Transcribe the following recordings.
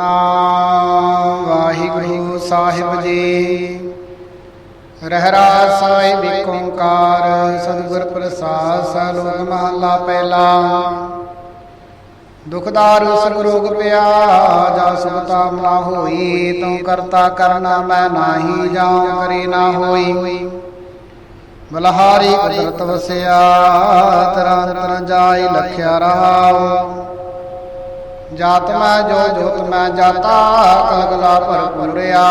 ਨਾਮ ਵਾਹਿਗੁਰੂ ਸਾਹਿਬ ਜੀ। ਰਹਿਰਾ ਸਾਹਿਬ ਏਕ ਓੰਕਾਰ, ਸਤਿਗੁਰ ਪ੍ਰਸਾਦ ਸਲੋਕ ਮਹਲਾ ਪਹਿਲਾ। ਦੁਖਦਾਰੂ ਸਰੋਗ ਪਿਆ ਜਾ ਸੁਖਤਾ ਮਨਾ ਹੋਈ, ਤੂੰ ਕਰਤਾ ਕਰਨਾ ਮੈਂ ਨਾਹੀ ਜਾਉ, ਕਰੇ ਨਾ ਹੋਈ। ਬਲਹਾਰੀ ਕੁਦਰਤ ਵਸਿਆ, ਤਰਾਂ ਤਰਾਂ ਜਾਈ, ਲਖਿਆ ਰਹਾਉ। ਜਾਤ ਮੈਂ ਜੋ ਜੋਤ ਮੈਂ ਜਾਤਾ ਕਲਗਲਾ ਭਰਪੂਰਿਆ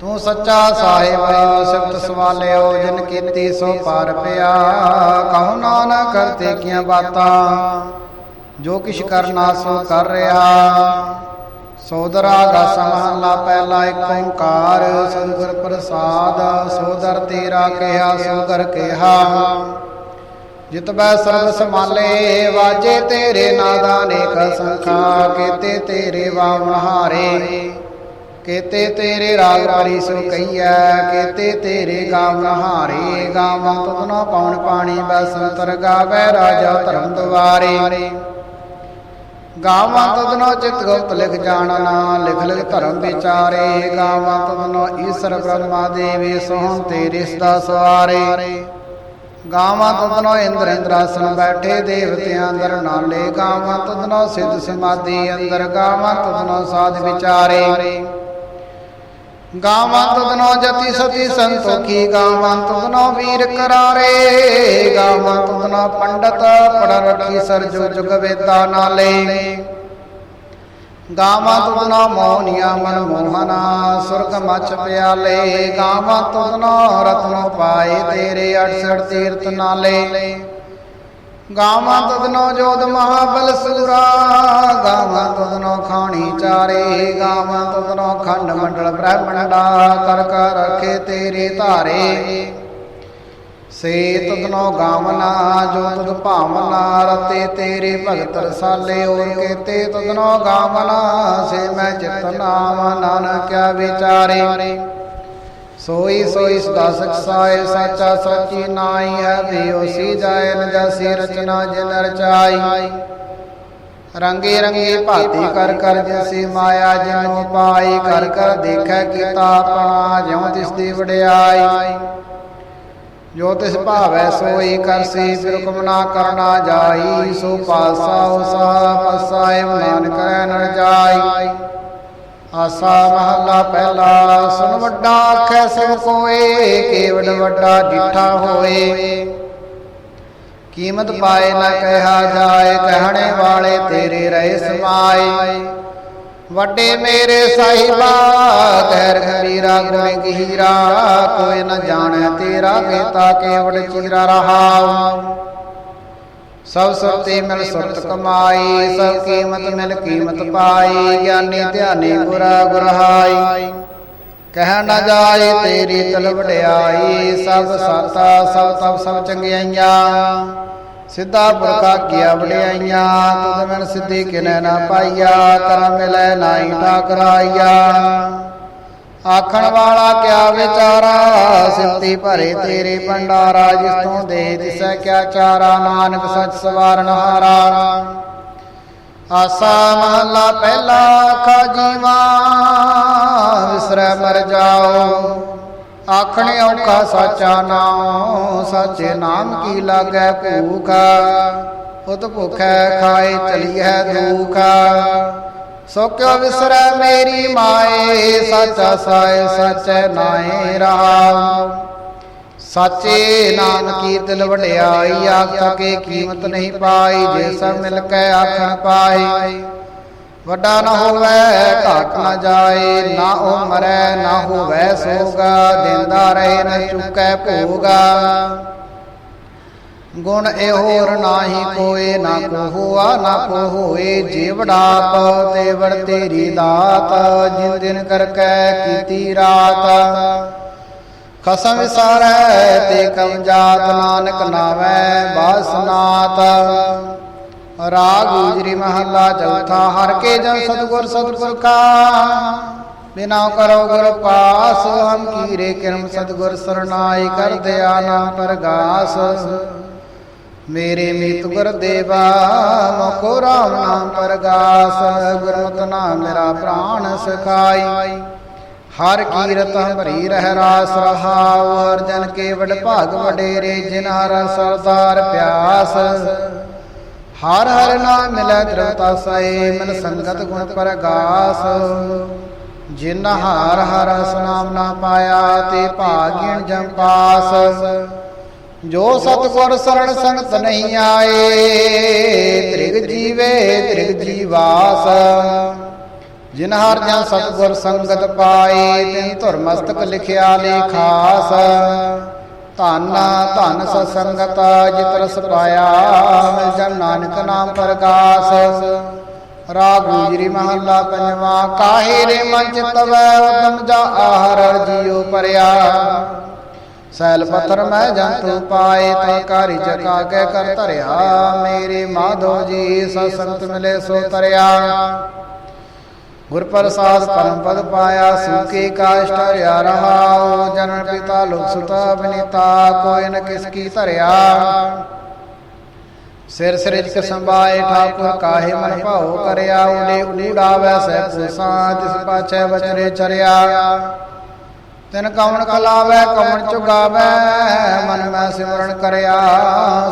ਤੂੰ ਸੱਚਾ ਸਾਹਿਬ ਸਿਫਤ ਸਵਾਲਿਓ, ਜਿਨ ਕੀਤੀ ਸੋ ਪਾਰ ਪਿਆ। ਕਹੋ ਨਾਨਕ ਕਰਤੇ ਕੀਆਂ ਬਾਤਾਂ, ਜੋ ਕਿਛ ਕਰਨਾ ਸੋ ਕਰ ਰਿਹਾ। ਸੋਦਰਾ ਗਸ ਮਹਲਾ ਪਹਿਲਾ ਇੱਕ ਓੰਕਾਰ, ਸਤਿਗੁਰ ਪ੍ਰਸਾਦ ਸੋਦਰ ਤੇਰਾ ਕਿਹਾ ਸੋਦਰ ਕਿਹਾ। ਜਿਤ ਬੈ ਸਰਬ ਸਮਾਲੇ ਵਾਜੇ ਤੇਰੇ ਨਾਦਾ ਨੇਕ ਸੰਖਾ, ਕੀਤੇ ਤੇਰੇ ਵਾਵਣ ਹਾਰੇ। ਕੀਤੇ ਤੇਰੇ ਰਾਗ ਪਰੀ ਸੋ ਕਈਐ ਕੀਤੇ ਤੇਰੇ ਗਾਵਨ ਹਾਰੇ ਗਾਵਾਂ ਤੁਧਨੋ ਪਾਉਣ ਪਾਣੀ ਬੈ ਸੰਤਰ ਗਾਵੇ ਰਾਜਾ ਧਰਮ ਦੁਆਰੇ। ਗਾਵਾਂ ਤੁਧਨੋ ਚਿਤ ਗੁਪਤ ਲਿਖ ਜਾਣਨਾ, ਲਿਖ ਲਿਖ ਧਰਮ ਵਿਚਾਰੇ। ਗਾਵਾਂ ਤੁਧਨੋ ਈਸ਼ਰ ਬ੍ਰਹਮਾ ਦੇਵੀ, ਸੋਹਣ ਤੇਰੇ ਸਦਾ ਸਵਾਰੇ। ਗਾਵਾਂ ਤਦਨੋ ਇੰਦਰ ਇੰਦਰਾਸਨ ਬੈਠੇ ਦੇਵਤਿਆਂ ਅੰਦਰ ਨਾਲੇ, ਗਾਵਾਂ ਤਦਨੋ ਸਿੱਧ ਸਮਾਧੀ ਅੰਦਰ, ਗਾਵਾਂ ਤਦਨੋ ਸਾਧ ਵਿਚਾਰੇ। ਗਾਵਾਂ ਤਦਨੋ ਜਤੀ ਸਤੀ ਸੰਤੋਖੀ, ਗਾਵਾਂ ਤਦਨੋ ਵੀਰ ਕਰਾਰੇ, ਗਾਵਾਂ ਤਦਨੋ ਪੰਡਤ ਪੜ ਰਖੀ ਸਰਜੁ ਜੁਗ ਵੇਦਾ ਨਾਲੇ। ਗਾਵਾਂ ਤੁਧਨੋ ਮੋਨੀਆਂ ਮਨ ਮੋਹਨਾ, ਸੁਰਗ ਮਚ ਪਿਆਲੇ। ਗਾਵਾਂ ਤੁਧਨੋ ਰਤਨੋ ਪਾਏ ਤੇਰੇ 68 ਤੀਰਥ ਨਾਲੇ। ਗਾਵਾਂ ਤੁਧਨੋ ਜੋਧ ਮਹਾਬਲ ਸੂਰਾ ਗਾਵਾਂ ਤੁਧਨੋ ਖਾਣੀ ਚਾਰੇ। ਗਾਵਾਂ ਤੁਧਨੋ ਖੰਡ ਮੰਡਲ ਬ੍ਰਹਮੰਡਾ, ਕਰ ਕਰ ਰਖੇ ਤੇਰੇ ਧਾਰੇ। ਸੇ ਤਦਨੋ ਗਾਵਨਾ, ਜੋ ਤੁਧ ਭਾਵਨਾ ਰਤੇ ਤੇਰੇ ਭਗਤ ਰਸਾਲੇ ਔਰ ਕੇਤੇ। ਤਦਨੋ ਗਾਵਨਾ, ਸੇ ਮੈਂ ਚਿਤ ਨਾਮ ਨਾਨਕਿਆ ਵਿਚਾਰੇ। ਸੋਈ ਸੋਈ ਸਦਾ ਸਚਾਏ ਸਾਚਾ ਸਾਚੀ ਨਾਈ ਹੈ ਵੀ ਉਸੀ ਜਾਏ ਨ ਰਚਨਾ ਜਿਨ ਰਚਾਈ। ਰੰਗੇ ਰੰਗੇ ਭਾਤੀ ਕਰ ਕਰ ਜਿਸੀ ਮਾਇਆ ਜਿਨੋ ਪਾਈ, ਕਰ ਕਰ ਦੇਖੈ ਕੀਤਾ ਆਪਣਾ, ਜਿਉ ਤਿਸ ਦੀ ਵਡਿਆਈ। ਜੋ ਤਿਸ ਭਾਵੈ ਸੋਈ ਕਰਸੀ, ਫਿਰ ਹੁਕਮ ਨਾ ਕਰਨਾ ਜਾਈ, ਸੋ ਪਾਸਾ ਉਸਾ ਪਸਾਇ ਨਾਨਕ ਕਰੈ ਨਰ ਜਾਈ। ਆਸਾ ਮਹਲਾ ਪਹਿਲਾ ਸੁਨ ਵੱਡਾ ਆਖੈ ਸਭ ਕੋਏ ਕੇਵਡ ਵੱਡਾ ਡਿਠਾ ਹੋਏ। ਕੀਮਤ ਪਾਏ ਨਾ ਕਹਿਆ ਜਾਏ, ਕਹਿਣੇ ਵਾਲੇ ਤੇਰੇ ਰਹੇ ਸਮਾਏ। ਵੱਡੇ ਮੇਰੇ ਸਾਹਿਬਾ ਗੈਰ ਖਬੀਰਾ ਗੁਣ ਗਹੀਰਾ ਕੋਈ ਨ ਜਾਣੈ ਤੇਰਾ ਕੀਤਾ ਕੇਵੜ ਚੀਰਾ ਰਹਾਉ ਸਭ ਸੁਰਤੇ ਮਿਲ ਸੁਰਤ ਕਮਾਈ, ਸਭ ਕੀਮਤ ਮਿਲ ਕੀਮਤ ਪਾਈ, ਗਿਆਨੀ ਧਿਆਨੀ ਗੁਰਾ ਗੁਰਹਾਈ। ਕਹਿ ਨਾ ਜਾਏ ਤੇਰੀ ਤਲ ਵਡਿਆਈ, ਸਭ ਸਾਤਾ ਸਭ ਤਬ ਸਭ ਚੰਗਿਆਈਆਂ। ਸਿੱਧਾ ਪੁਰਖਾ ਕੀਆ ਵਡਿਆਈਆਂ ਤੁਧ ਮਨ ਸਿੱਧੀ ਕਿਨੈ ਨਾ ਪਾਈਆ ਕਰ ਮਿਲੈ ਨਾਈ ਠਾਕਰਾਈਆ। ਆਖਣ ਵਾਲਾ ਕਿਆ ਵਿਚਾਰਾ ਸਿਫਤੀ ਭਰੇ ਤੇਰੇ ਭੰਡਾਰਾ ਜਿਸ ਤੋਂ ਦੇ ਦਿਸੈ ਕਿਆ ਚਾਰਾ, ਨਾਨਕ ਸੱਚ ਸਵਾਰਨ ਹਾਰਾ। ਆਸਾ ਮਹਲਾ ਪਹਿਲਾ ਆਖਾ ਜੀਵਾ, ਵਿਸਰੈ ਮਰ ਜਾਓ। ਆਖਣੇ ਔਖਾ ਸਾਚਾ ਨਾਮ ਸਾਚੇ ਨਾਮ ਕੀ ਲਾਗੈ ਭੂਖ? ਉਤ ਭੁਖੈ ਖਾਏ ਚਲੀਐ ਦੁਖ। ਸੋ ਕਿਉ ਵਿਸਰੈ ਮੇਰੀ ਮਾਏ, ਸਾਚਾ ਸਾਇ ਸਚੈ ਨਾਏ ਰਹਾਉ ਸਾਚੇ ਨਾਮ ਕੀ ਵਡਿਆਈ, ਆਖ ਕੇ ਕੀਮਤ ਨਹੀਂ ਪਾਈ, ਜੇ ਸਭ ਮਿਲ ਕੇ ਆਖਣ ਪਾਏ। ਵੱਡਾ ਨਾ ਹੋਵੇ, ਘਾਟ ਨਾ ਜਾਏ, ਨਾ ਉਹ ਮਰੈ, ਨਾ ਹੋਵੇ ਸੋਗਾ, ਦਿੰਦਾ ਰਹੇ, ਨ ਚੁਕੈ ਭੋਗਾ। ਗੁਣ ਇਹੋਰ ਨਾਹੀ ਕੋਏ, ਨਾ ਕੋ ਹੋਆ, ਨਾ ਕੋ ਹੋਏ, ਜੀਵੜਾ ਪ ਤੇਵੜ ਤੇਰੀ ਦਾਤ, ਜਿਨ ਦਿਨ ਕਰ ਕੈ ਕੀਤੀ ਰਾਤ। ਖਸਮ ਵਿਸਾਰੈ, ਤੇ ਕਮ ਜਾਤ ਨਾਨਕ ਨਾਵੈ ਬਾਸਨਾਤ ਰਾਗ ਗੁਜਰੀ ਮਹੱਲਾ ਚੌਥਾ ਹਰ ਕੇ ਜਨ ਸਤਗੁਰ ਕਾ ਬਿਨਾ ਕਰੋ ਗੁਰ ਪਾਸ ਹਮ ਕੀਰੇ ਕਿਰਮ ਸਤਗੁਰ ਸਰਨਾਈ ਕਰ ਦਿਆ ਨਾਮ ਪਰਗਾਸ। ਮੇਰੇ ਮੀਤ ਗੁਰ ਦੇਵਾ ਮੋਕੋ ਰਾਮ ਨਾਮ ਪਰਗਾਸ। ਗੁਰਮਤਿ ਨਾਮ ਮੇਰਾ ਪ੍ਰਾਣ ਸਖਾਈ। ਹਰ ਕੀਰਤ ਭਰੀ ਰਹਿ ਰਾਸ ਰਹਾਉ ਅਰਜਨ ਕੇ ਵਡ ਭਾਗ ਵਡੇਰੇ ਜਿਨ ਹਰ ਸਰਦਾਰ ਪਿਆਸ। ਹਰ ਹਰ ਨਾਮ ਮਿਲੈ ਦ੍ਰਵਤਾ ਸਏ ਮਨ ਸੰਗਤ ਗੁਣ ਪਰਗਾਸ। ਜਿਨ ਹਰ ਹਰ ਨਾਮ ਨਾ ਪਾਇਆ, ਤੇ ਭਾਗਿਣ ਜਮ ਪਾਸ। ਜੋ ਸਤਗੁਰ ਸਰਣ ਸੰਗਤ ਨਹੀਂ ਆਏ, ਤ੍ਰਿਗ ਜੀਵੇ ਤ੍ਰਿਗ ਜੀਵਾਸ। ਜਿਨ ਹਰ ਜਨ ਸਤਗੁਰ ਸੰਗਤ ਪਾਏ, ਤਿਨ ਧੁਰ ਮਸਤਕ ਲਿਖਿਆ ਲੇਖਾਸ ਧੰਨ ਧੰਨ ਸਤਸੰਗਤ ਜਿਤ ਰਸ ਪਾਇਆ ਜਨ ਨਾਨਕ ਨਾਮ ਪ੍ਰਗਾਸ ਰਾਗ ਗੁਜਰੀ ਮਹੱਲਾ ਪੰਜਵਾ, ਕਾਹੇ ਰੇ ਮਨ ਚਿਤਵੈ ਉਦਮ ਜਾ ਆਹਰ ਜੀਉ ਪਰਿਆ ਸੈਲ ਪੱਥਰ ਮੈਂ ਜੰਤੂ ਪਾਏ, ਤਾ ਕਾਰੀ ਜਗਾ ਕੇ ਕਰ ਧਰਿਆ। ਮੇਰੇ ਮਾਧੋ ਜੀ ਸਤਸੰਗਤ ਮਿਲੇ ਸੋ ਤਰਿਆ। ਗੁਰ ਪ੍ਰਸਾਦ ਪਰਮ ਪਦ ਪਾਇਆ ਸੁਖੀ ਕਾਸ਼ਟ ਹਰਿਆ ਰਹਾਉ ਜਨਮ ਪਿਤਾ ਲੋਕ ਸੁਤਾ ਬਨੀਤਾ, ਕੋਈ ਨ ਕਿਸ ਕੀ ਧਰਿਆ। ਸਿਰ ਸਿਰਜ ਕੇ ਸੰਭਾਏ ਠਾਕੁਰ ਕਾਹੇ ਮਨ ਭਾਉ ਕਰਿਆ, ਉਡੇ ਊੜਾਵੈ ਸਹਿ ਪੂਸਾ ਤਿਸ ਪਾਛੈ ਵਚਰੇ ਚਰਿਆ। ਤਿਨ ਕਵਣ ਕਲਾਵੈ ਕਵਣ ਚੁਗਾਵੈ, ਮਨ ਮੈਂ ਸਿਮਰਨ ਕਰਿਆ।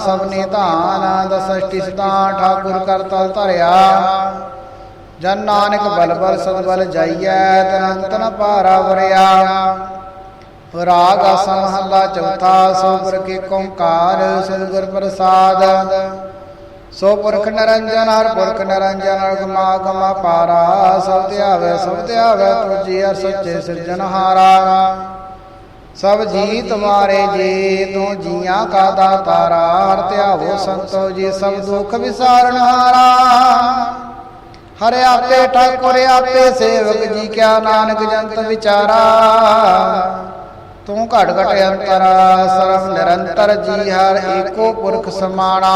ਸਭਨੀ ਧਾਨ ਦਸਸ਼ਟੀ ਸਦਾ ਠਾਕੁਰ ਕਰਤਲ ਧਰਿਆ। ਜਨ ਨਾਨਕ ਬਲ ਬਲ ਸਦ ਬਲ ਜਾਈਐ, ਤਨੰਤ ਨ ਪਾਰਾ ਵਰਿਆ। ਰਾਗ ਆਸਾ ਮਹੱਲਾ ਚੌਥਾ, ਸੋ ਪੁਰ ਕੀ ਓੰਕਾਰ ਸਤਿਗੁਰ ਪ੍ਰਸਾਦ। ਸੋ ਪੁਰਖ ਨਿਰੰਜਨ ਹਰ ਪੁਰਖ ਨਿਰੰਜਨ ਹਰ ਗਮਾ ਗਮਾ ਪਾਰਾ, ਸਭ ਧਿਆਵੇ ਸਭ ਧਿਆਵੇ ਤੁਜੀ ਹਰ ਸੱਚੇ ਸਿਰਜਨਹਾਰਾ ਸਭ ਜੀ ਤੁਮਾਰੇ ਜੀ, ਤੂੰ ਜੀਆਂ ਕਾ ਦਾਤਾਰਾ ਹਰ ਧਿਆਵੋ ਸੰਤੋ ਜੀ, ਸਭ ਦੁਖ ਵਿਸਾਰਨਹਾਰਾ ਹਰਿ। ਆਪੇ ਠਾਕੁਰ, ਆਪੇ ਸੇਵਕ ਜੀ ਕਿਆ ਨਾਨਕ ਜੰਤ ਵਿਚਾਰਾ। ਤੂੰ ਘਟ ਘਟ ਅੰਤਰ ਸਰਮ ਨਿਰੰਤਰ ਜੀ ਹਰ ਏਕੋ ਪੁਰਖ ਸਮਾਣਾ।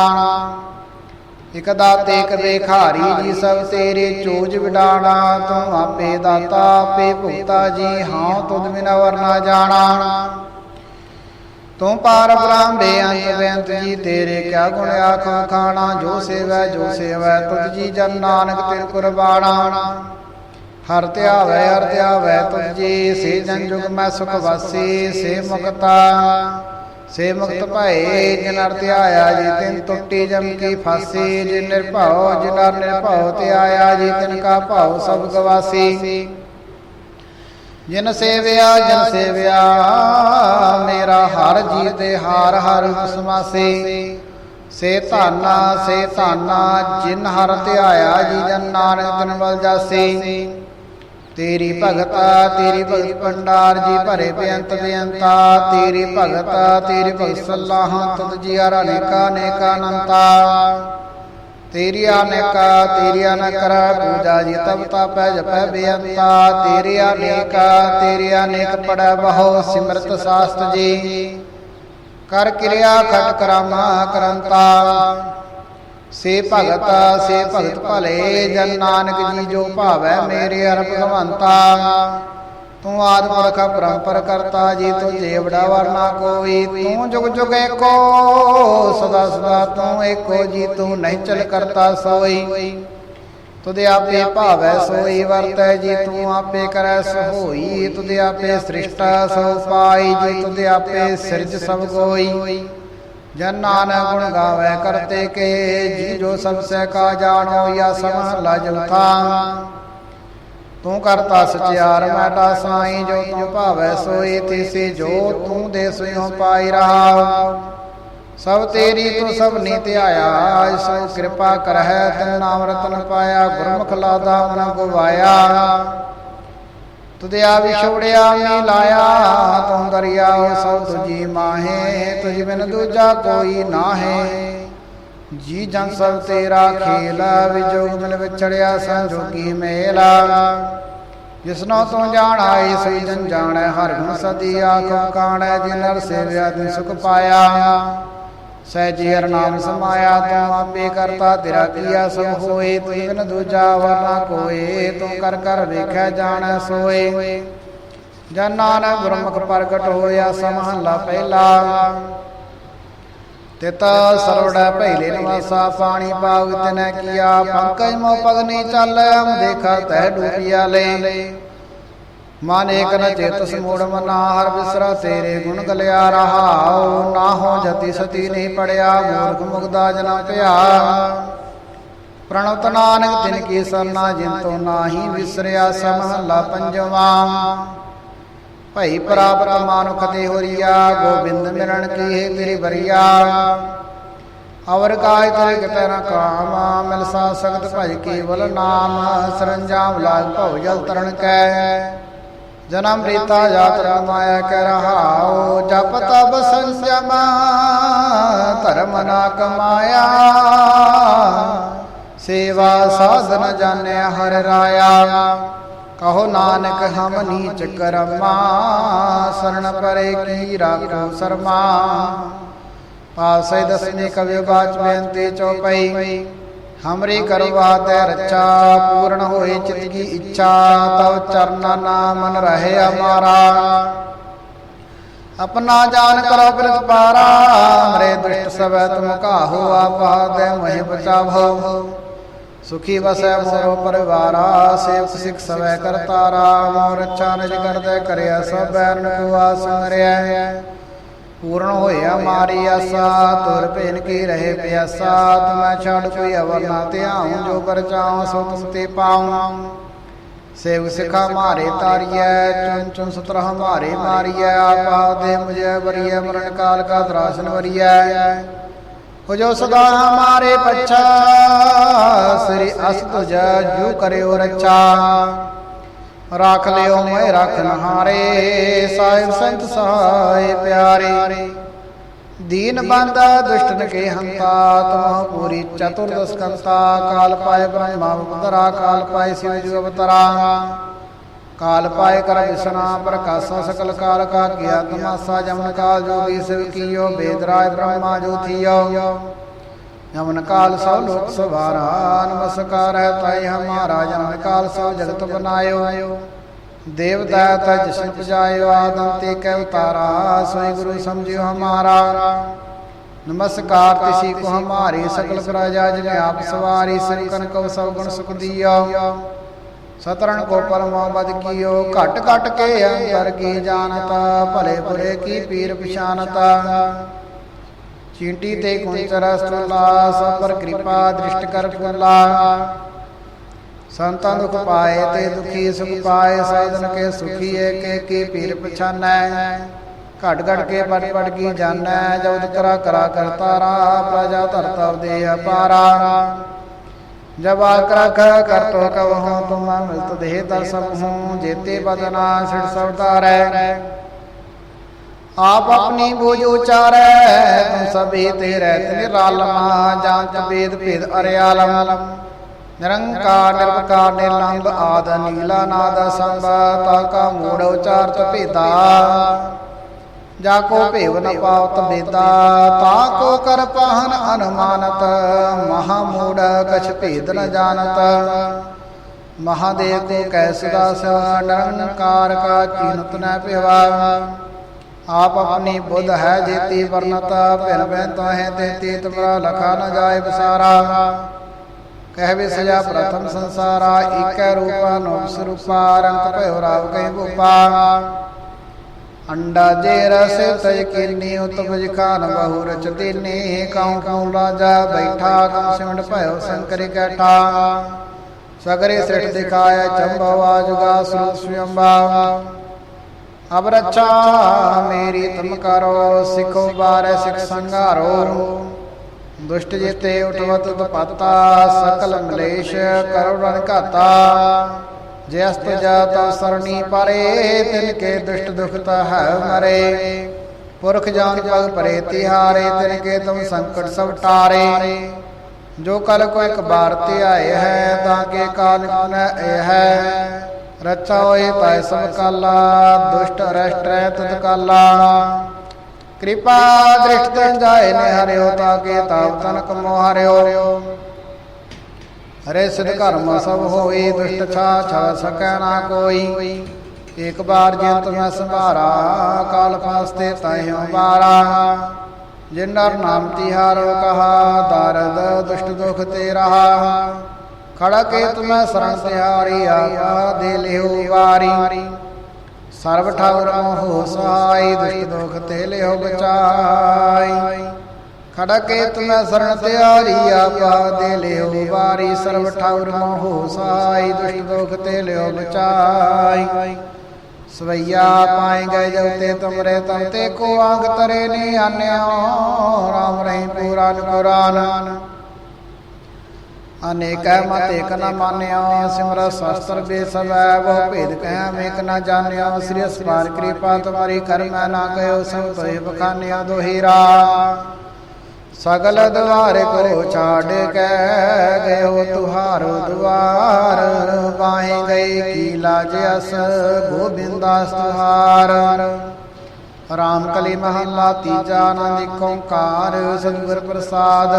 ਇਕ ਦਾਤੇ, ਇਕ ਬੇਖਾਰੀ ਜੀ ਸਭ ਤੇਰੇ ਚੋਜ ਵਿਡਾਣਾ। ਤੂੰ ਆਪੇ ਦਾਤਾ, ਆਪੇ ਭੁਗਤਾ ਜੀ, ਹਾਂ ਤੁਧ ਬਿਨਾ ਵਰਨਾ ਜਾਣਾ। ਤੂੰ ਪਾਰ ਬ੍ਰਹਮ ਬੇਅੰਤ ਬੇਅੰਤ ਜੀ, ਤੇਰੇ ਕਿਆ ਗੁਣ ਆਖਾਂ ਖਾਣਾ ਜੋ ਸੇਵੈ ਜੋ ਸੇਵੈ, ਤੁਧ ਜੀ ਜਨ ਨਾਨਕ ਤਿਨ ਕੁਰਬਾਣਾ ਹਰ ਧਿਆਵੈ ਹਰ ਧਿਆਵੈ, ਤੁਧ ਜੀ, ਸੇ ਜਨ ਜੁਗ ਮੈਂ ਸੁਖ ਵਾਸੀ, ਸੇ ਮੁਕਤਾ ਸੇ ਮੁਕਤ ਭਏ, ਜਿਨ ਅਰ ਧਿਆਇਆ, ਜੀ ਤਿਨ ਟੁੱਟੀ ਜਮ ਕੀ ਫਾਸੀ। ਜਿਨ ਨਿਰਭਉ, ਜਿਨ ਅਰ ਨਿਰਭਉ ਤੇ ਜੀ ਤਿਨ ਕਾ ਭਾਉ ਸਭ ਗਵਾਸੀ। ਜਿਨ ਸੇਵਿਆ, ਜਨ ਸੇਵਿਆ, ਮੇਰਾ ਹਰ ਜੀ ਤੇ ਹਾਰ ਹਰ ਸਮਾਸੇ ਸੇ। ਧਾਨਾ ਸੇ ਧਾਨਾ, ਜਿਨ ਹਰ ਧਿਆਇਆ ਜੀ ਜਨ ਨਾਨਕ ਤਨ ਬਲ ਜਾਸੇ। ਤੇਰੀ ਭਗਤਾ, ਤੇਰੀ ਭਗਤ ਭੰਡਾਰ, ਜੀ ਭਰੇ ਬੇਅੰਤ ਬੇਅੰਤਾ। ਤੇਰੀ ਭਗਤਾ, ਤੇਰੀ ਭਗਤ ਸਲਾਹਾਂ ਤੁਧ ਜੀ ਹਰ ਅਨੇਕਾ ਅਨੇਕਾ ਅਨੰਤਾ। ਤੇਰੀ ਅਨੇਕਾ ਤੇਰੀ ਅਨਕਰ ਪੂਜਾ ਜੀ ਤਬ ਤਾਪੈ ਜਪੈ ਬੇਅੰਤਾ। ਤੇਰੀ ਅਨੇਕਾ ਤੇਰੀ ਅਨੇਕ ਪੜੈ ਬਹੁ ਸਿਮਰਤ ਸਾਸਤ ਜੀ। ਕਰ ਕਿਰਿਆ ਖਟ ਕਰਾਮਾ ਕਰੰਤਾ। ਸੇ ਭਗਤ ਸੇ ਭਗਤ ਭਲੇ ਜਨ ਨਾਨਕ ਜੀ ਜੋ ਭਾਵੈ ਮੇਰੇ ਅਰ ਭਗਵੰਤਾ ਤੂੰ ਆਦ ਪੁਰਖ ਪਰੰਪਰ ਕਰਤਾ ਜੀ, ਤੂੰ ਜੇਵੜਾ ਵਰਨਾ ਕੋਈ, ਤੂੰ ਜੁਗ ਜੁਗ ਏਕੋ, ਸਦਾ ਸਦਾ ਤੂੰ ਏਕੋ ਜੀ, ਤੂੰ ਨਹੀਂ ਚਲ ਕਰਤਾ ਸੋਈ। ਤੁਦੇ ਆਪੇ ਭਾਵੈ ਸੋਈ, ਵਰਤੈ ਜੀ, ਤੂੰ ਆਪੇ ਕਰੈ ਸੋਈ। ਤੁਦੇ ਆਪੇ ਸ੍ਰਿਸ਼ਟਾ ਸੋ ਪਾਈ ਜੀ, ਤੁਦੇ ਆਪੇ ਸਿਰਜ ਸਭ ਕੋਈ ਜਨ ਨਾਨਕ ਗੁਣ ਗਾਵੇ ਕਰਤੇ ਕੇ, ਜੀ ਜੋ ਸਭ ਸੇ ਕਾ ਜਾਣੋ, ਯਾ ਸਮਹ ਲਜਲਥਾ ਤੂੰ ਕਰਤਾ ਸਚਿਆਰ ਮੈਟਾ ਸਾਈ ਜੋ ਤੂੰ ਭਾਵੈ ਸੋਈ ਤਿਸੇ ਜੋ ਤੂੰ ਦੇ ਸਿਓ ਪਾਈ ਰਹਾ ਸਭ ਤੇਰੀ ਤੂੰ ਸਭ ਨੀ ਧਿਆਇਆ ਸੋ ਕਿਰਪਾ ਕਰਹਿ, ਤਨ ਨਾਮ ਰਤਨ ਪਾਇਆ, ਗੁਰਮੁਖ ਲਾਦਾ ਮਨ ਗਵਾਇਆ। ਤੁਧਿਆ ਵਿਛੋੜਿਆ ਮੀ ਲਾਇਆ, ਤੂੰ ਦਰਿਆ ਸਭ ਤੁਜੀ ਮਾਹੇ, ਤੁਝ ਬਿਨ ਦੂਜਾ ਕੋਈ ਨਾਹੇ। ਜੀ ਜਨ ਸਭ ਤੇਰਾ ਖੇਲਾ ਵਿਜੋਗ ਮਿਲ ਵਿਛੜਿਆ ਸੰਜੋਗੀ ਮੇਲਾ। ਜਿਸਨੋ ਤੂੰ ਜਾਣਾਈ ਸਈ ਜਨ ਜਾਣੈ, ਹਰ ਗੁਣ ਸਦੀ ਆਖੋ ਕਾਣੈ, ਜਿਨ ਨਰ ਸੇਵਿਆ ਤਿਨ ਸੁਖ ਪਾਇਆ। ਸਹਿਜੀ ਹਰ ਨਾਮ ਸਮਾਇਆ, ਤੂੰ ਆਪੇ ਕਰਤਾ, ਤੇਰਾ ਕੀਆ ਸਭ ਹੋਏ, ਤੂੰ ਦੂਜਾ ਵਰਨਾ ਕੋਏ, ਤੂੰ ਕਰ ਕਰ ਵੇਖੈ, ਜਾਣੈ, ਸੋਏ। ਜਨ ਨਾਨਕ ਗੁਰਮੁਖ ਪ੍ਰਗਟ ਹੋਇਆ, ਸਮਹੱਲਾ ਪਹਿਲਾ। ਤਿਤ ਸਰਵੜਾ ਪਹਿਲੇ ਨਿਵਾਸਾ ਪਾਣੀ ਪਾਗ ਤਿਨੈ ਕੀਆ, ਪੰਕਜ ਮੋ ਪਗਨੀ ਚੱਲੈ, ਹਮ ਦੇਖਾ ਤਹਿ ਡੂਬਿਆ ਲੈ। ਮਨ ਏਕ ਨ ਚੇਤ ਸਮੂੜ ਮਨਾ, ਹਰ ਵਿਸਰਾ ਤੇਰੇ ਗੁਣ ਗਲਿਆ ਰਹਾਉ ਨਾ ਹੋ ਜਤੀ ਸਤੀ ਨਹੀਂ ਪੜਿਆ, ਮੂਰਖ ਮੁਗਦਾ ਜਨਾ ਭਿਆ ਪ੍ਰਣਵਤ ਨਾਨਕ ਤਿਨ ਕੀ ਸਰਨਾ ਜਿਨ ਤੋ ਨਾਹੀ ਵਿਸਰਿਆ, ਸਮਹੱਲਾ ਪੰਜਵਾ। ਭਈ ਪ੍ਰਾਪਤ ਮਾਨੁਖ ਤੇ ਹੋਰੀਆ, ਗੋਬਿੰਦ ਮਿਲਣ ਕੀ ਹੈ ਤੇਰੀ ਬਰੀਆ ਅਵਰ ਕਾਇ ਤੇਰੇ ਕਿਤੇ ਨ ਕਾਮ ਮਿਲ ਸਾ ਸਖਤ ਭਜ ਕੇਵਲ ਨਾਮ, ਸਰੰਜਾਮ ਲਾਗ ਭਉ ਜਲ ਤਰਣ ਕੈ। ਜਨਮ ਰੀਤਾ ਯਾਤਰਾ ਮਾਇਆ ਕਹਿ ਰਹਾਉ, ਜਪ ਤਪ ਸੰਜਮ, ਧਰਮ ਨਾ ਕਮਾਇਆ। ਸੇਵਾ ਸਾਧਨ ਜਾਣਿਆ ਹਰ ਰਾਇਆ। ਕਹੋ ਨਾਨਕ ਹਮ ਨੀਚ ਕਰਮਾ, ਸਰਣ ਪਰੇ ਕੀ ਰਾਖੋ ਸਰਮਾ। ਪਾਸੇ ਦਸਵੇਂ ਕਵਿ ਬਾਚ ਬੇਨਤੀ ਚਉਪਈ ਹਮਰੀ ਕਰਵਾ ਤੇ ਰਚਾ, ਪੂਰਨ ਹੋਏ ਚਿਤ ਕੀ ਇੱਛਾ, ਤਵ ਚਰਨਾ ਨਾਮਨ ਰਹੇ ਹਮਾਰਾ ਆਪਣਾ ਜਾਨ ਕਰੋ ਬਿਰਤ ਪਾਰਾ, ਹਮਰੇ ਦੁਸ਼ਟ ਸਵੈ ਤੁਮ ਕਾਹੋ ਆਪਾ ਦੇ ਮਹਿ ਬਚਾਵੋ। ਸੁਖੀ ਵਸੈ ਮੋਰੋ ਪਰਿਵਾਰਾ ਸੇਵ ਸਿਖ ਸਵੈ ਕਰਤਾਰਾ ਮੋਰ ਅੱਛਾ ਨਿਜ ਕਰਦੇ ਕਰਿਆ ਸਭ ਬੈਰਨ ਕੋ ਆਸੰਗਰਿਆ ਪੂਰਨ ਹੋਇਆ ਮਾਰੀ ਆਸਾ, ਤੁਰ ਭੇਨ ਕੀ ਰਹੇ ਪਿਆਸਾ, ਤੁਮੈ ਛੱਡ ਕੋਈ ਅਵਰ ਨਾ ਧਿਆਉ, ਜੋ ਕਰ ਚਾਉ ਸੋ ਤੁਮ ਤੇ ਪਾਉ। ਸੇਵ ਸਿਖਾ ਮਾਰੇ ਤਾਰੀਐ ਚੁਨ ਚੁਨ ਸੁਤਰ ਹਮਾਰੇ ਮਾਰੀਐ, ਆਪਾ ਦੇ ਮੁਝੇ ਵਰੀਐ, ਮਰਨ ਕਾਲ ਕਾ ਦਰਾਸ਼ਨ ਵਰੀਐ। ਹੋ ਜੋ ਸਦਾ ਹਮਾਰੇ ਪਛਾ ਸ੍ਰੀ ਅਸ ਤੁਜ ਜੂ ਕਰਿਓ ਰਚਾ ਰਾਖ ਲਿਓ ਮੈਂ ਰਖ ਨਹਾਰੇ ਸਾਹਿਬ ਸੰਤ ਸਹਾਇ ਪਿਆਰੇ। ਦੀਨ ਬੰਦਾ ਦੁਸ਼ਟਨ ਕੇ ਹੰਤਾ ਤਮਹ ਪੂਰੀ ਚਤੁਰਦਸ ਕੰਤਾ ਕਾਲ ਪਾਏ ਬ੍ਰਹਮਾ ਉਪਦਰਾ ਕਾਲ ਪਾਏ ਸਿਵ ਜੁ ਅਵਤਰਾ। ਕਾਲ ਪਾਏ ਕਰ ਵਿਸਨਾ ਪ੍ਰਕਾਸ਼ਾ ਸਕਲ ਕਾਲ ਕਾ ਕੀਆ ਤਮਾਸਾ ਜਮਨ ਕਾਲ ਜੋਗੀ ਸਿਵ ਕੀਓ ਬੇਦਰਾਏ ਬ੍ਰਹਮਾ ਜੋ ਥੀਓ। ਜਮਨ ਕਾਲ ਸਭ ਲੋਕ ਸਵਾਰਾ, ਨਮਸਕਾਰ ਹੈ ਤਾਈ ਹਮਾਰਾ ਜਮਨ ਕਾਲ ਸਭ ਜਗਤ ਬਨਾਇਓ। ਦੇਵਤਾ ਤਜ ਜਿਸਨ ਪਜਾਇਓ, ਆਦਮ ਤੇ ਕੈ ਉਤਾਰਾ, ਸੋਈ ਗੁਰੂ ਸਮਝਿਓ ਹਮਾਰਾ। ਨਮਸਕਾਰ ਤਿਸੀ ਕੋ ਹਮਾਰੀ ਸਕਲ ਪ੍ਰਜਾ ਜਿਨੇ ਆਪ ਸਵਾਰੀ ਸੰਕਨ ਕੋ ਸਭ ਗੁਣ ਸੁਖ ਦਿਓ ਸਤਰਣ ਕੋ ਪਰਮਾ ਬਦ ਕੀਓ ਘਟ ਘਟ ਕੇ ਅੰਦਰ ਕੀ ਜਾਣਤਾ ਭਲੇ ਬੁਰੇ ਕੀ ਪੀਰ ਪਛਾਨਤਾ ਚੀਂਟੀ ਤੇ ਕੁੰਚਰ ਸਤਲਾ ਸਭ ਪਰ ਕਿਰਪਾ ਦ੍ਰਿਸ਼ਟ ਕਰ ਫੁੱਲਾ ਸੰਤਾਂ ਦੁਖ ਪਾਏ ਤੇ ਦੁਖੀ ਸੁਖ ਪਾਏ ਸਾਧਨ ਕੇ ਸੁਖੀ ਏਕੇ ਕੀ ਪੀਰ ਪਛਾਨੈ ਘਟ ਘਟ ਕੇ ਪੜ ਪੜ ਕੀ ਜਾਣੈ ਜਉਦ ਕਰਾ ਕਰਾ ਕਰਤਾਰਾ ਪ੍ਰਜਾ ਧਰਤਵ ਦੇ ਅਪਾਰਾ ਜਬ ਆਕ ਰਖ ਕਰ ਤੋ ਕਵਹੁ, ਤੁਮ ਮਿਲਤ ਦੇਹ ਦਰ ਸਭ ਹੂੰ ਜੇਤੇ ਬਦਨਾ ਛਿੜ ਸਭ ਤਾਰੈ ਆਪ ਆਪਣੀ ਬੋਝ ਉਚਾਰੈ, ਤੁਮ ਸਭੇ ਤੇ ਰਹਿਤ ਨਿਰਾਲਮਾ ਜਾਂਚ ਵੇਦ ਭੇਦ ਅਰਿਆਲਮ। ਨਿਰੰਕਾਰ, ਨਿਰਵਕਾਰ ਨਿਰਲੰਭ ਆਦ ਨੀਲਾ ਨਾਦ ਸੰਭ, ਤਾ ਕਾ ਮੂੜ ਉਚਾਰਤ ਭੇਦਾ। ਜਾ ਕੋ ਭੇਵ ਨ ਪਾਵਤ ਬੇਦਾ ਤਾ ਕੋ ਕਰ ਪਾਹਨ ਅਨੁਮਾਨਤ ਮਹਾ ਮੂੜ ਕਛ ਭੇਦ ਨ ਜਾਣਤ। ਮਹਾਦੇਵ ਕੋ ਕੈ ਸਦਾ ਸਵਾ ਨਿਰੰਕਾਰ ਕਾ ਚੀਨਤ ਨ ਪਿਵਾ। ਆਪ ਆਪਣੀ ਬੁੱਧ ਹੈ ਜੇਤੀ ਵਰਨਤ ਭਿਨ ਭਿਨ ਤਾਹੇ ਤੇ ਤੀਤ ਮਰਾ ਲਖਾ ਨ ਜਾਏ ਬਸਾਰਾ ਕਹਿ ਵੇ ਸਜਾ ਪ੍ਰਥਮ ਸੰਸਾਰਾ ਏਕੈ ਰੂਪਾ ਨੋਸ ਰੂਪਾ ਰੰਗ ਭਇਓ ਰਾਵ ਕੈ ਭੂਪਾ। ਅੰਡਾ ਜੇ ਰਸ ਤਜ ਕੀਨੀ ਉਤਪਜ ਖਾਨ ਬਹੁ ਰਚ ਦੀਨੀ ਕਉ ਕਉ ਰਾਜਾ ਬੈਠਾ ਕਮ ਸਿਮਟ ਭਇਓ ਸੰਕਰ ਕੈਠਾ। ਸਗਰੇ ਸ੍ਰਿਟ ਦਿਖਾਇਆ ਚੰਬਵਾ ਜੁਗਾ ਸਰੂਪ ਸਯੰਬਾ। ਅਬ ਰੱਛਾ ਮੇਰੀ ਤੁਮ ਕਰੋ, ਸਿਖੋ ਬਾਰੇ ਸਿਖ ਸੰਘਾਰੋ। ਦੁਸ਼ਟ ਜੀਤੇ ਉਠਵਤ ਤਪਾਤਾ ਸਕਲ ਅੰਗਲੇਸ਼ ਕਰੋ ਰਨ ਘਾਤਾ। ਜੇ ਅਸਤ ਜਾਤ ਸਰਣੀ ਪਰੇ, ਤਿਨ ਕੇ ਦੁਸ਼ਟ ਦੁਖਤਾ ਹੈ ਮਰੇ। ਪੁਰਖ ਜਾਨ ਪਗ ਪਰੇ ਤਿਹਾਰੇ, ਤਿਨ ਕੇ ਤੁਮ ਸੰਕਟ ਸਭ ਟਾਰੇ। ਜੋ ਕਲ ਕੋ ਇੱਕ ਬਾਰ ਤੇ ਆਏ ਹੈ, ਤਾਂ ਕੇ ਕਾਲ ਨ ਇਹ ਹੈ। ਰਚਾ ਹੋਏ ਤੈ ਸਭ ਕਾਲਾ, ਦੁਸ਼ਟ ਅਰਸ਼ਟ ਰਹਿ ਤਤ ਕਾਲਾ। ਕਿਰਪਾ ਦ੍ਰਿਸ਼ਟ ਜਾਏ ਨੇ ਹਰਿਓ ਤਾਂ ਕੇ ਤਾਪ ਤਨਕ ਮੋ ਹਰਿਓ। ਹਰੇ ਸਿਧ ਕਰਮ ਸਭ ਹੋਈ ਦੁਸ਼ਟ ਛਾ ਛਾ ਸਕੈ ਨਾ ਕੋਈ। ਇੱਕ ਬਾਰ ਜੇ ਤੁਮੈ ਸੰਭਾਰਾ, ਕਾਲ ਫਾਸਤੇ ਤਹਿ ਬਾਰਾ ਜਿਨ ਨਰ ਨਾਮ ਤਿਹਾਰੋ ਕਹਾ, ਦਰਦ ਦੁਸ਼ਟ ਦੁਖ ਤੇ ਰਹਾ। ਖੜਾ ਕੇ ਤੁਮੈ ਸਰਣ ਤਿਹਾਰੀ ਆਪਾ ਦੇ ਲਿਓ ਵਾਰੀ। ਸਰਬ ਠਾਉਰ ਮੋਹ ਸਹਾਈ, ਦੁਸ਼ਟ ਦੁਖ ਤੇ ਲਿਓ ਬਚਾਈ। ਖੜਾ ਕੇ ਤੁਮੈ ਸਰਣ ਤਿਆਰੀ ਆਪਾ ਦੇ ਲਿਓ, ਵਾਰੀ ਸਰਬ ਠਾਉਰ ਮੋਹ ਸਹਾਈ ਦੁਸ਼ਟ ਦੁਖ ਤੇ ਲਿਓ ਬਚਾਈ। ਸਵਈਆ ਪਾਏ ਗਏ ਜਬ ਤੁਮਰੇ ਤਨ ਕੋ ਆਂਗ ਤਰੇ ਨੀ ਆਨਿਓ ਰਾਮ ਰਹੀ ਪੁਰਾਨ ਪੁਰਾਨ ਅਨੇਕੈ ਮਤ ਏਕ ਨ ਮਾਨਿਓ ਸਿਮਰ ਸ਼ਾਸਤਰ ਬੇ ਸਵੈ ਬਹੁ ਭੇਦ ਕਹਿ ਮੇਕ ਨ ਜਾਣਿਓ ਸ੍ਰੀ ਅਸਪਾਰ ਕਿਰਪਾ ਤੁਮਾਰੀ ਕਰਮੈ ਨਾ ਕਯੋ ਸਭ ਤੋਹਿ ਬਖਾਨਿਆ ਦੋਹੀਰਾ ਸਗਲ ਦੁਆਰ ਕੋ ਛਾੜ ਕੇ ਗਇਓ ਤੁਹਾਰੋ ਦੁਆਰ। ਬਾਹੇ ਗਏ ਕੀ ਲਾਜ ਅਸ, ਗੋਬਿੰਦਾਸ ਤੁਹਾਰ। ਰਾਮ ਕਲੀ ਮਹੱਲਾ ਤੀਜਾ ਆਨੰਦ ਏਕ ਓੰਕਾਰ, ਸਤਿਗੁਰ ਪ੍ਰਸਾਦ।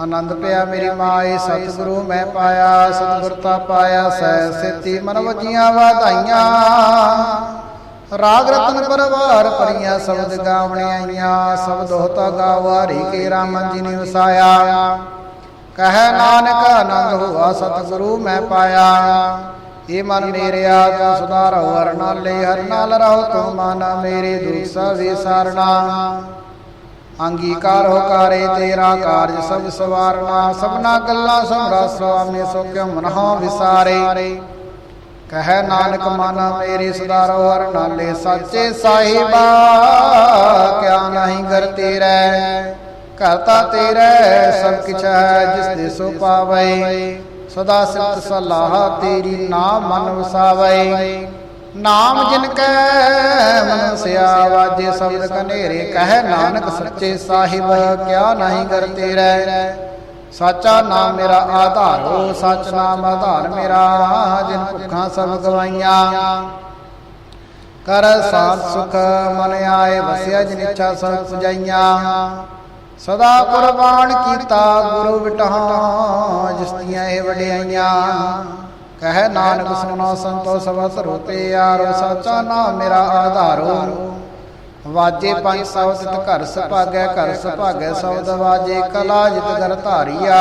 ਆਨੰਦ ਪਿਆ ਮੇਰੀ ਮਾਏ, ਸਤਿਗੁਰੂ ਮੈਂ ਪਾਇਆ, ਸਤਿਗੁਰ ਤਾ ਪਾਇਆ, ਸਹਿ ਸਿੱਤੀ ਮਨ ਵਜੀਆਂ ਵਧਾਈਆਂ। ਰਾਗ ਰਤਨ ਪਰਵਾਰ ਪਰੀਆਂ ਸ਼ਬਦ ਗਾਵਣੇ ਆਈਆਂ, ਸ਼ਬਦ ਹੋਤਾ ਗਾਵਾਰੀ ਕੇ ਰਾਮ ਜੀ ਨੇ ਵਸਾਇਆ ਕਹੈ ਨਾਨਕ ਆਨੰਦ ਹੋਆ ਸਤਿਗੁਰੂ ਮੈਂ ਪਾਇਆ। ਏ ਮਨ ਮੇਰਿਆ ਤੂੰ ਸੁਧਾਰੋ, ਹਰ ਨਾਲੇ ਹਰ ਨਾਲ ਰਹੋ ਤੂੰ ਮਨ ਮੇਰੇ ਦੁਖ ਸਭੇ ਸਰਣਾ। ਅੰਗੀਕਾਰ ਹੋ ਕਾਰੇ ਤੇਰਾ ਕਾਰਜ ਸਭ ਸਵਾਰਨਾ, ਸਭਨਾ ਗੱਲਾਂ ਸਮਰਾ ਸੁਆਮੀ ਸੋ ਕਿਉ ਮਨਹੁ ਵਿਸਾਰੇ। ਕਹੈ ਨਾਨਕ ਮਨ ਮੇਰੀ ਸੁਧਾਰੋ ਹਰ ਨਾਲੇ ਸਾਚੇ ਸਾਹਿਬਾ, ਕਿਆ ਨਹੀਂ ਕਰ ਤੇਰੇ, ਕਰਤਾ ਤੇਰੇ ਸਭ ਕਿਛ ਹੈ ਜਿਸ ਦੇ ਸੋ ਪਾਵੇ। ਸਦਾ ਸਿਫਤ ਸਲਾਹ ਤੇਰੀ ਨਾਮ ਮਨ ਵਸਾਵੇ। ਨਾਮ ਜਿਨ ਕੈ ਮਨ ਸਿਆ ਵਾਜੇ ਸ਼ਬਦ ਕਨੇਰੇ ਕਹਿ ਨਾਨਕ ਸੱਚੇ ਸਾਹਿਬ, ਕਿਆ ਨਹੀਂ ਕਰ ਤੇਰੇ। ਸਾਚਾ ਨਾਮ ਮੇਰਾ ਆਧਾਰੋ ਸਚ ਨਾਮ ਆਧਾਰ ਮੇਰਾ, ਜਿਨ ਭੁੱਖਾਂ ਸਭ ਗਵਾਈਆਂ। ਕਰ ਸਾਥ ਸੁਖ ਮਨ ਆਏ, ਵਸਿਆ ਜਿਨ ਇੱਛਾ ਸਭ ਪੁਜਾਈਆਂ। ਸਦਾ ਕੁਰਬਾਨ ਕੀਤਾ ਗੁਰੂ ਵਿਟਹਾ, ਜਿਸ ਦੀਆਂ ਇਹ ਵਡਿਆਈਆਂ। ਕਹਿ ਨਾਨਕ ਸੁਨੋ ਸੰਤੋ ਸਭ ਸਰੂਤੇ ਆਰੋ ਸਾਚਾ ਨਾਮ ਮੇਰਾ ਆਧਾਰੋ ਵਾਜੇ ਪੰਜ ਸਬਦ ਤਿਤ ਘਰ ਸੁਭਾਗੈ ਘਰ ਸੁਭਾਗੈ ਸਬਦ ਵਾਜੇ ਕਲਾ ਜਿਤ ਗਰ ਧਾਰੀਆ।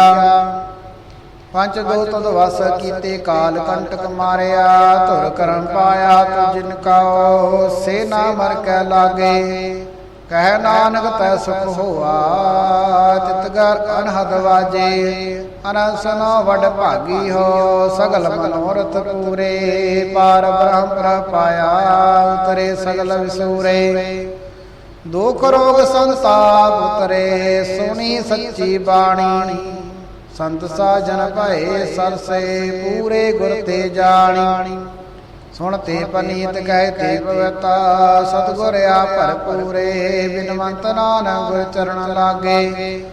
ਪੰਜ ਦੋ ਤਦ ਵਸ ਕੀਤੇ ਕਾਲ ਕੰਟਕ ਮਾਰਿਆ, ਧੁਰ ਕਰਮ ਪਾਇਆ ਤੁ ਜਿਨ ਕਾਓ ਸੇ ਨਾ ਮਰ ਕੈ ਲਾਗੇ। ਕਹਿ ਨਾਨਕ ਤੈ ਸੁਖ ਹੋਆ, ਤਿਤ ਗਰ ਅਨਹਦ ਵਾਜੇ। ਅਨਸਨੋ ਵਡ ਭਾਗੀ ਹੋ, ਸਗਲ ਮਨੋਰਥ ਪੂਰੇ। ਪਾਰ ਬ੍ਰਹਮ ਪ੍ਰ ਪਾਇਆ, ਉਤਰੇ ਸਗਲ ਵਿਸੂਰੇ। ਦੁਖ ਰੋਗ ਸੰਤਾਪ ਉਤਰੇ, ਸੁਣੀ ਸੱਚੀ ਬਾਣੀ। ਸੰਤ ਸਾਜਨ ਭਏ ਸਰਸੇ, ਪੂਰੇ ਗੁਰ ਤੇ ਜਾਣੀ। ਸੁਣ ਤੇ ਪਨੀਤ ਕਹਿ ਤੇ ਪਵਤਾ, ਸਤਗੁਰ ਆ ਭਰਪੂਰੇ, ਬਿਨਵੰਤ ਨਾਨਕ ਗੁਰ ਚਰਨ ਲਾਗੇ।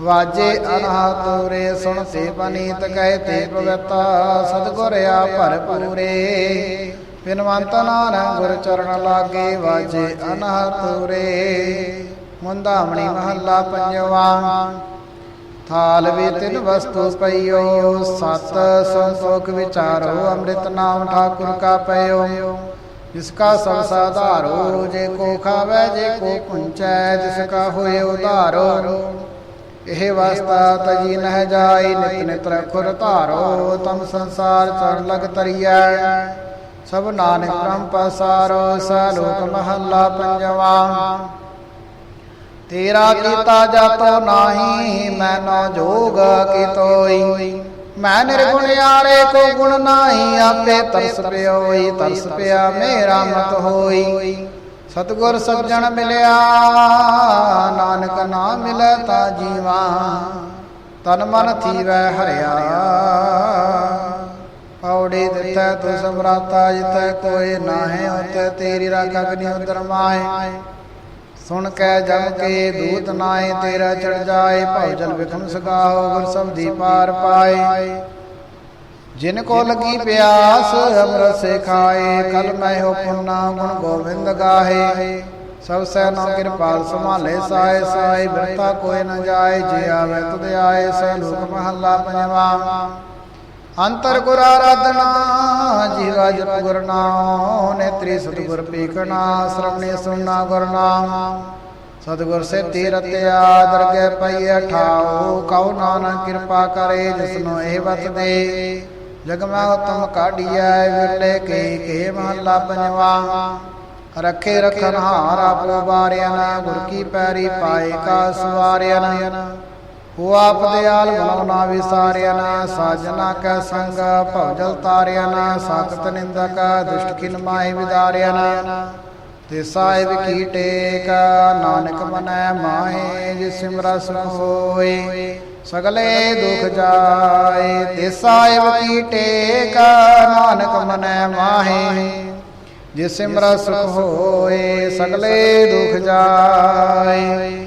ਵਾਜੇ ਅਨਾਤੁਰੇ ਸੁਣ ਤੇ ਪਨੀਤ ਕਹਿ ਤੇ ਪਵਤਾ, ਸਤਗੁਰ ਆ ਭਰਪੂਰੇ। ਬਿਨਵੰਤ ਨਾਨਕ ਗੁਰ ਚਰਨ ਲਾਗੇ ਵਾਜੇ ਅਨਾਤੁਰੇ ਮੁੰਦਾਮਣੀ ਮਹੱਲਾ ਪੰਜਵਾ। ਥਾਲ ਵੇ ਤਿਨ ਵਸਤੂ ਪਈਓ, ਸਤ ਸੰਤੋਖ ਵਿਚਾਰੋ, ਅੰਮ੍ਰਿਤ ਨਾਮ ਠਾਕੁਰ ਕਾ ਪਇਓ। ਜਿਸ ਸਭ ਸਾਧਾਰੋ, ਜੇ ਕੋ ਖਾਵੇ, ਜੇ ਕੋ ਪੁੰਚੈ, ਜਿਸ ਕਾ ਹੋਏ ਉਧਾਰੋ। ਇਹ ਵਸਤਾ ਤਜੀ ਨਹਿ ਜਾਈ, ਨਿਤ ਨਿਤ ਰਖੁਰ ਧਾਰੋ, ਤਮ ਸੰਸਾਰ ਚੜ ਲਗ ਤਰੀਐ। ਸਭ ਨਾਨਕ ਬ੍ਰਹਮ ਪਸਾਰੋ, ਸਲੋਕ ਮਹੱਲਾ ਪੰਜਵਾ। ਤੇਰਾ ਕੀਤਾ ਜਾਤੋ ਨਾਹੀ, ਮੈਨੋ ਜੋਗ ਕੀ ਮੈਂ ਨਿਰਗੁਣ ਯਾਰੇ ਕੋ ਗੁਣ ਨਾਹੀ, ਆਪੇ ਤਰਸ ਪਿਓਈ, ਤਰਸ ਪਿਆ ਮੇਰਾ ਮਤ ਹੋਈ। ਸਤਗੁਰ ਸੱਜਣ ਮਿਲਿਆ, ਨਾਨਕ ਨਾਮ ਮਿਲੈ ਤਾ ਜੀਵਾ। ਤਨ ਮਨ ਥੀਵੈ ਹਰਿਆ। ਪੌੜੀ ਦਿੱਤੈ ਤੂ ਸਮਰਾਤਾ ਜਿਤੈ ਕੋਏ ਨਾਹੇ ਉਤੈ ਤੇਰੀ ਰਾਖਾ ਕਨੀ ਉਦਰ ਮਾਏ ਸੁਣ ਕੈ ਜਮ ਕੇ ਦੂਤ ਨਾਏ ਤੇਰਾ ਚੜ ਜਾਏ ਭਉ ਜਲ ਵਿਖਮ ਸਗਾਓ ਗੁਰ ਸਬਦੀ ਪਾਰ ਪਾਏ। ਜਿਨ ਕੋ ਲਗੀ ਪਿਆਸ ਅੰਮ੍ਰਿਤ ਸੇ ਖਾਏ ਕਲ ਮੈਂ ਹੋ ਪੁੰਨਾ ਗੁਣ ਗੋਬਿੰਦ ਗਾਹੇ। ਸਭ ਸੈ ਨੋ ਕਿਰਪਾਲ ਸੰਭਾਲੇ ਸਾਏ ਸਾਈ ਬਿਰਤਾ ਕੋਈ ਨ ਜਾਏ ਜੇ ਆਵੇ ਤੁਧ ਆਏ ਸੈ ਲੋਕ ਮਹੱਲਾ ਪੰਜਵਾ। ਅੰਤਰ ਗੁਰ ਆਰਾਧਨਾ ਜੀਵਾ ਜਪ ਗੁਰ ਨਾਮ ਨੇਤਰੀ ਸਤਿਗੁਰ ਪੀਖਣਾ ਸ਼ਰਵਣੇ ਸੁਣਨਾ ਗੁਰ ਨਾਮ। ਸਤਿਗੁਰ ਸੇ ਤੀਰਤਿਆ ਦਰਗਹਿ ਪਈਐ ਠਾਓ ਕਉ ਨਾਨਕ ਕਿਰਪਾ ਕਰੇ ਜਿਸਨੂੰ ਇਹ ਵਤ ਦੇ ਜਗਮਾ ਉਤਮ ਕਾਢੀਐ, ਵਿਰਲੇ ਕੇ ਕੇ ਮਹੱਲਾ ਪੰਜਵਾ। ਰੱਖੇ ਰਖਨ ਹਾਰ ਆਪੋ ਬਾਰਿਆਨਾ ਗੁਰ ਕੀ ਪੈਰੀ ਪਾਏ ਕਾ ਸਵਾਰਿਆ ਸਵਾਰਿਆਨਾ। ਹੋ ਆਪ ਦਿਆਲ ਬਣਾਉਣਾ ਵਿਸਾਰਿਆਨਾ ਸਾਜਨਾ ਕੈ ਸੰਗ ਭਵਜਲ ਤਾਰਿਆਨਾ ਸਾਖਤ ਨਿੰਦਕ, ਦੁਸ਼ਟ ਕਿਨ ਮਾਏ ਵਿਦਾਰਿਆਨਾ ਤੇ ਸਾਹਿਬ ਕੀ ਟੇਕ, ਨਾਨਕ ਮਨੈ ਮਾਹੇ ਜਿ ਸਿਮਰਾ ਸੁਖ ਹੋਏ। ਸਗਲੇ ਦੁਖ ਜਾਏ ਤੇ ਸਾਹਿਬ ਕੀ ਟੇਕ, ਨਾਨਕ ਮਨੈ ਮਾਹੇ ਜਿ ਸਿਮਰਾ ਸੁਖ ਹੋਏ। ਸਗਲੇ ਦੁਖ ਜਾਏ